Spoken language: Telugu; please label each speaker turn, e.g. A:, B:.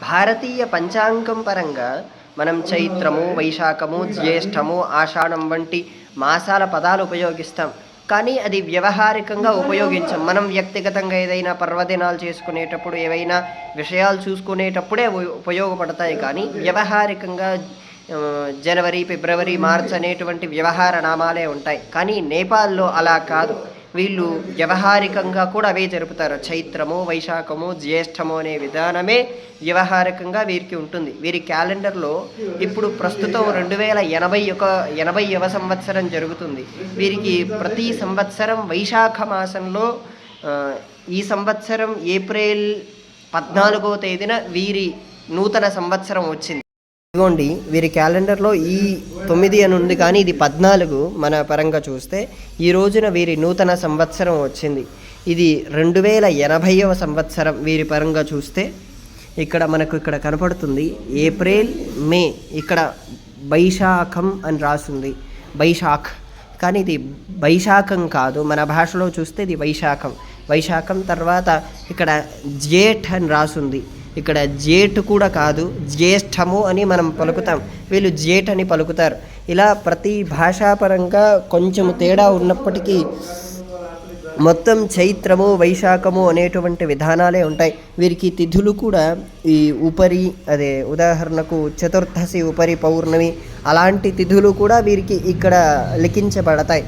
A: భారతీయ పంచాంగం పరంగా మనం చైత్రము వైశాఖము జ్యేష్ఠము ఆషాఢం వంటి మాసాల పదాలు ఉపయోగిస్తాం. కానీ అది వ్యవహారికంగా ఉపయోగించం. మనం వ్యక్తిగతంగా ఏదైనా పర్వదినాలు చేసుకునేటప్పుడు ఏవైనా విషయాలు చూసుకునేటప్పుడే ఉ- ఉపయోగపడతాయి. కానీ వ్యవహారికంగా జనవరి ఫిబ్రవరి మార్చ్ అనేటువంటి వ్యవహార నామాలే ఉంటాయి. కానీ నేపాల్లో అలా కాదు. వీళ్ళు వ్యవహారికంగా కూడా అవే జరుపుతారు. చైత్రము వైశాఖము జ్యేష్ఠము అనే విధానమే వ్యవహారికంగా వీరికి ఉంటుంది. వీరి క్యాలెండర్లో ఇప్పుడు ప్రస్తుతం రెండు వేల ఎనభై ఒక ఎనభైవ సంవత్సరం జరుగుతుంది. వీరికి ప్రతి సంవత్సరం వైశాఖ మాసంలో ఈ సంవత్సరం ఏప్రిల్ పద్నాలుగో తేదీన వీరి నూతన సంవత్సరం వచ్చింది. ఇదిగోండి వీరి క్యాలెండర్లో ఈ తొమ్మిది అని ఉంది కానీ ఇది పద్నాలుగు మన పరంగా చూస్తే. ఈ రోజున వీరి నూతన సంవత్సరం వచ్చింది. ఇది రెండు వేల ఎనభైవ సంవత్సరం వీరి పరంగా చూస్తే. ఇక్కడ మనకు ఇక్కడ కనపడుతుంది ఏప్రిల్ మే ఇక్కడ వైశాఖం అని రాసింది. బైశాఖ్. కానీ ఇది బైశాఖం కాదు మన భాషలో చూస్తే ఇది వైశాఖం. వైశాఖం తర్వాత ఇక్కడ జేఠ్ అని రాసుంది. ఇక్కడ జేట్ కూడా కాదు జ్యేష్ఠము అని మనం పలుకుతాం. వీళ్ళు జేట్ అని పలుకుతారు. ఇలా ప్రతి భాషాపరంగా కొంచెం తేడా ఉన్నప్పటికీ మొత్తం చైత్రము వైశాఖము అనేటువంటి విధానాలే ఉంటాయి. వీరికి తిథులు కూడా ఈ ఉపరి అదే ఉదాహరణకు చతుర్దశి ఉపరి పౌర్ణమి అలాంటి తిథులు కూడా వీరికి ఇక్కడ లిఖించబడతాయి.